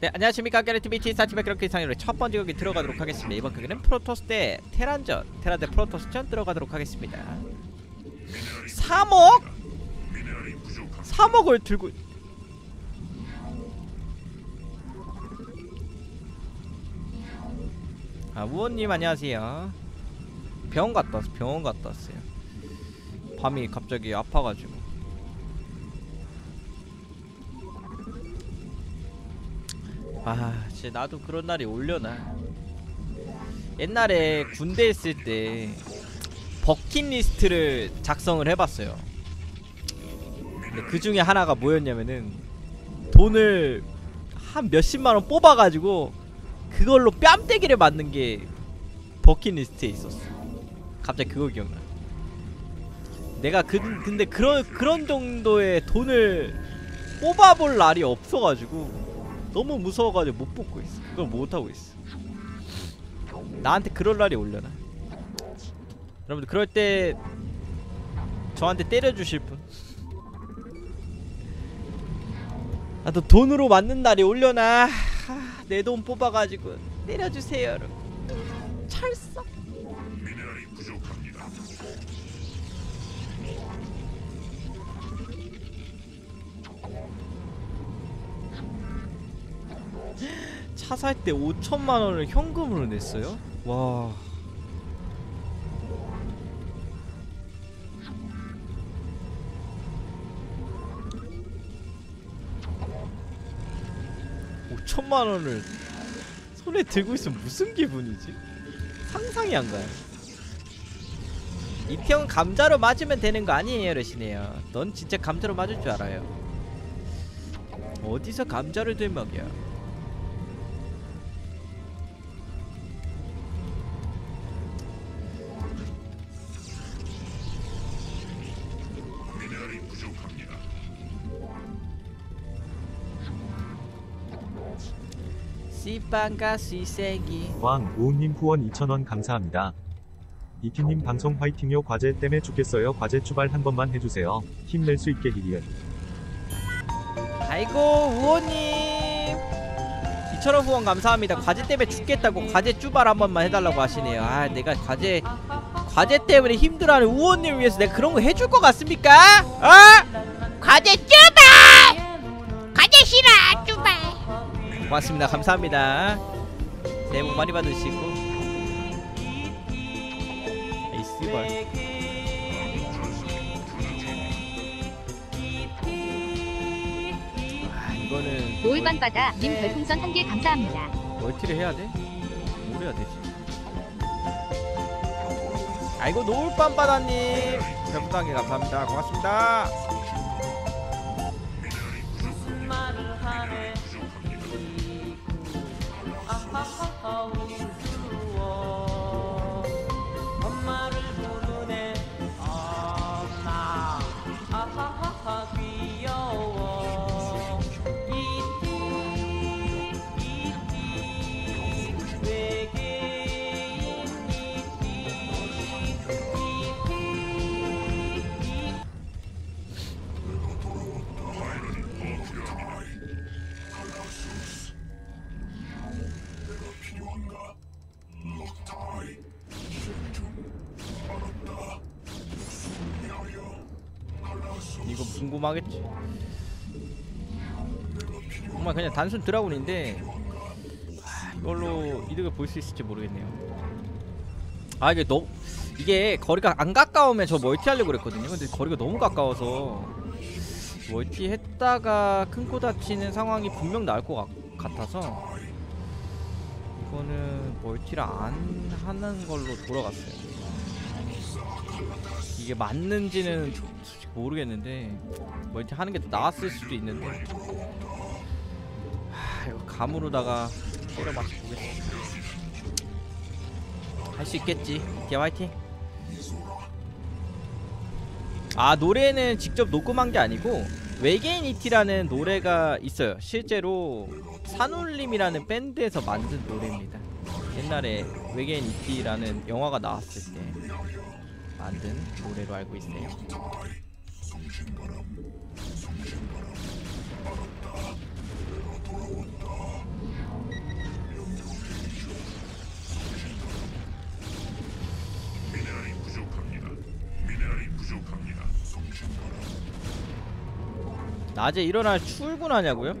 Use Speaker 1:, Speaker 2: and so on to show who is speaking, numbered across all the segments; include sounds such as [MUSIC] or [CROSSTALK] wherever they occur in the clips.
Speaker 1: 네 안녕하십니까. 게레티비 T4팀의 그렇게 이상으로 첫 번째 곡이 들어가도록 하겠습니다. 이번 곡은 프로토스 대 테란전 테란 대 프로토스전 들어가도록 하겠습니다. 3억? 3억을 들고 아 우원님 안녕하세요. 병원 갔다 왔어 병원 갔다 왔어요. 밤이 갑자기 아파가지고 아 진짜 나도 그런 날이 올려나. 옛날에 군대 있을 때 버킷리스트를 작성을 해봤어요. 근데 그 중에 하나가 뭐였냐면은 돈을 한 몇십만원 뽑아가지고 그걸로 뺨때기를 맞는 게 버킷리스트에 있었어. 갑자기 그거 기억나. 내가 그, 근데 그런 그런 정도의 돈을 뽑아볼 날이 없어가지고 너무 무서워가지고 못 뽑고 있어. 그걸 못 하고 있어. 나한테 그럴 날이 올려나? 여러분들 그럴 때 저한테 때려주실 분? 나도 돈으로 맞는 날이 올려나? 내돈 뽑아가지고 때려주세요 여러분. 철썩 차 살 때 5천만 원을 현금으로 냈어요? 와. 오천만 원을 손에 들고 있으면 무슨 기분이지? 상상이 안 가요. 이평 감자로 맞으면 되는 거 아니에요, 러시네요. 넌 진짜 감자로 맞을 줄 알아요. 어디서 감자를 들먹여? 씨빵가 씨생기
Speaker 2: 왕 우우님 후원 2,000원 감사합니다. 이키님 방송 화이팅요 과제 때문에 죽겠어요 과제 추발 한 번만 해주세요. 힘낼 수 있게 히리은.
Speaker 1: 아이고 우호님 2천원 후원 감사합니다 과제 때문에 죽겠다고 과제 쭈발 한 번만 해달라고 하시네요 아 내가 과제 과제 때문에 힘들어하는 우호님을 위해서 내가 그런 거 해줄 것 같습니까? 어?
Speaker 3: 과제 쭈발!
Speaker 1: 고맙습니다. 감사합니다. 새해 복 많이 받으시고. 에이 씨발. 아 이거는
Speaker 4: 노을밤바다 님 별풍선 한 개 감사합니다.
Speaker 1: 멀티를 해야 돼? 뭘 해야 되지? 아이고 노을밤바다님. 별풍당에 감사합니다. 고맙습니다 이거 궁금하겠지. 정말 그냥 단순 드라군인데 아, 이걸로 이득을 볼 수 있을지 모르겠네요. 아 이게 너 이게 거리가 안 가까우면 저 멀티 하려고 그랬거든요. 근데 거리가 너무 가까워서 멀티 했다가 큰 코 다치는 상황이 분명 나올 것 같- 같아서 이거는 멀티를 안 하는 걸로 돌아갔어요 이게 맞는지는 모르겠는데 멀티 하는 게더 나았을 수도 있는데. 하, 이거 감으로다가 때려 맞춰 보겠습니다. 할 수 있겠지. 디아 화이팅. 아 노래는 직접 녹음한 게 아니고 외계인 이티라는 노래가 있어요. 실제로 산울림이라는 밴드에서 만든 노래입니다. 옛날에 외계인 이티라는 영화가 나왔을 때 만든 노래로 알고 있어요. 낮에 일어나 출근하냐고요?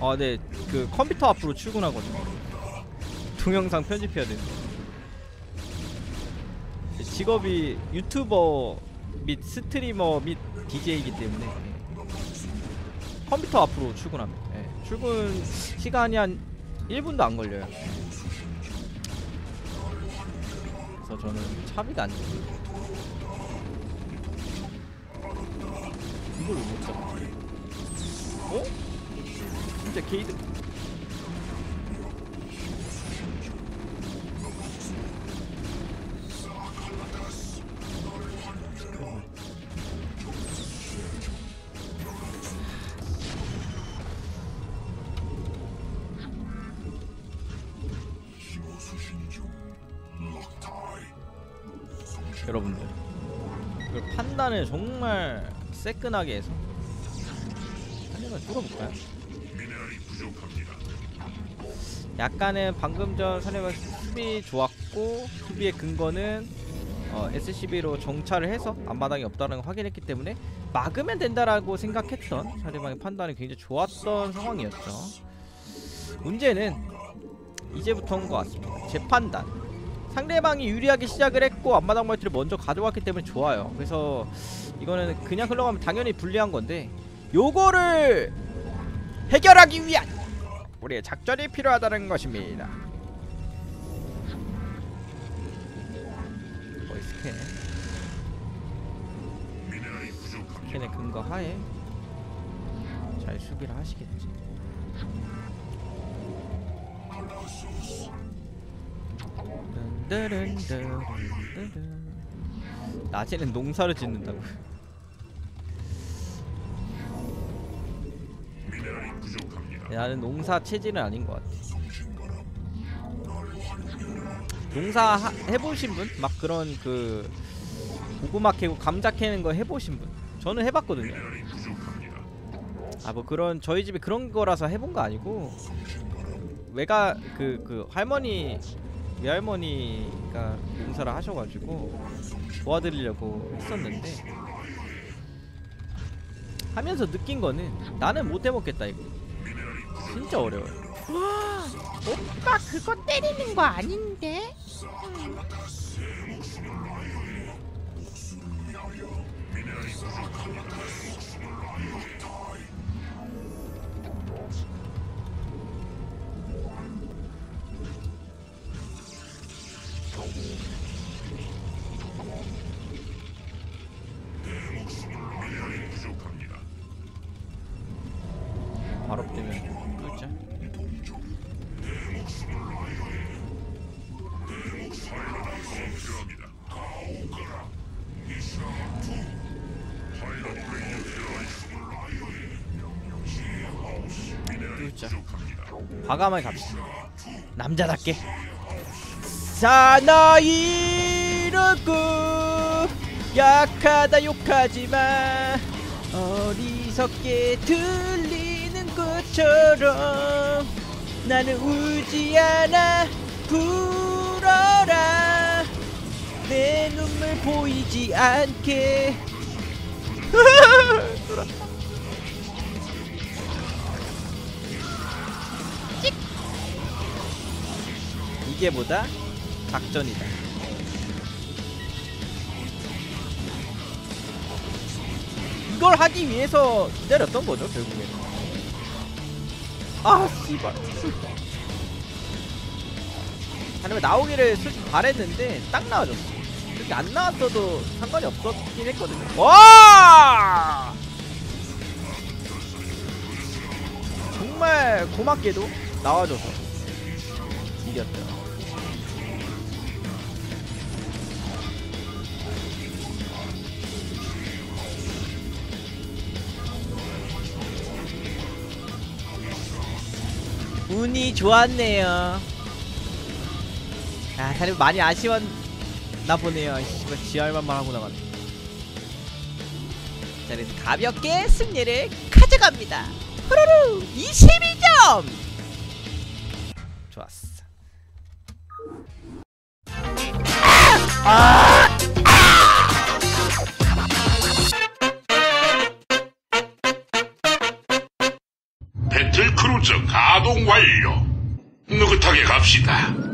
Speaker 1: 아, 네. 그 컴퓨터 앞으로 출근하거든요. 동영상 편집해야 돼. 직업이 유튜버 및 스트리머 및 DJ이기 때문에 예. 컴퓨터 앞으로 출근합니다. 예. 출근 시간이 한 1분도 안 걸려요. 그래서 저는 차비가 안 돼요. 이걸 왜못 잡아? 어? 진짜 게이드 여러분들 그 판단을 정말 새끈하게 해서 한명을 뚫어볼까요? 약간은 방금 전 사례가 수비 좋았고 수비의 근거는 어, SCB로 정찰을 해서 앞마당이 없다는 걸 확인했기 때문에 막으면 된다라고 생각했던 사례방의 판단이 굉장히 좋았던 상황이었죠. 문제는 이제부터인 것 같습니다. 제 판단. 상대방이 유리하게 시작을 했고 앞마당 멀티를 먼저 가져왔기 때문에 좋아요. 그래서 이거는 그냥 흘러가면 당연히 불리한 건데 요거를 해결하기 위한 우리의 작전이 필요하다는 것입니다. 스캔. 스캔의 근거 하에 잘 수비를 하시겠지. 낮에는 농사를 짓는다고. 나는 농사 체질은 아닌 것 같아. 농사 하, 해보신 분? 막 그런 그 고구마 캐고 감자 캐는 거 해보신 분? 저는 해봤거든요. 아 뭐 그런 저희 집에 그런 거라서 해본 거 아니고 외가 그 그 할머니 외할머니가 농사를 하셔가지고 도와드리려고 했었는데 하면서 느낀 거는 나는 못 해먹겠다 이거 진짜 어려워요.
Speaker 3: 오빠 그거 때리는 거 아닌데?
Speaker 1: 바 과감하게 갑시다. 남자답게. 사나이라고 약하다 욕하지마 어리석게 들리는 것처럼 나는 울지 않아 불어라 내 눈물 보이지 않게 [LAUGHS] 뭐다? 작전이다. 이걸 하기 위해서 기다렸던 거죠 결국에 아 씨발. 아니면 나오기를 솔직히 바랬는데 딱 나와줬어. 그렇게 안 나왔어도 상관이 없었긴 했거든요. 와! 정말 고맙게도 나와줘서 이겼죠 운이 좋았네요. 아, 사실 많이 아쉬웠나 보네요. 씨발 지할만만 하고 나가네. 자, 그래서 가볍게 승리를 가져갑니다. 후루루 22점. 좋았어. 아! 아!
Speaker 5: 느긋하게 갑시다.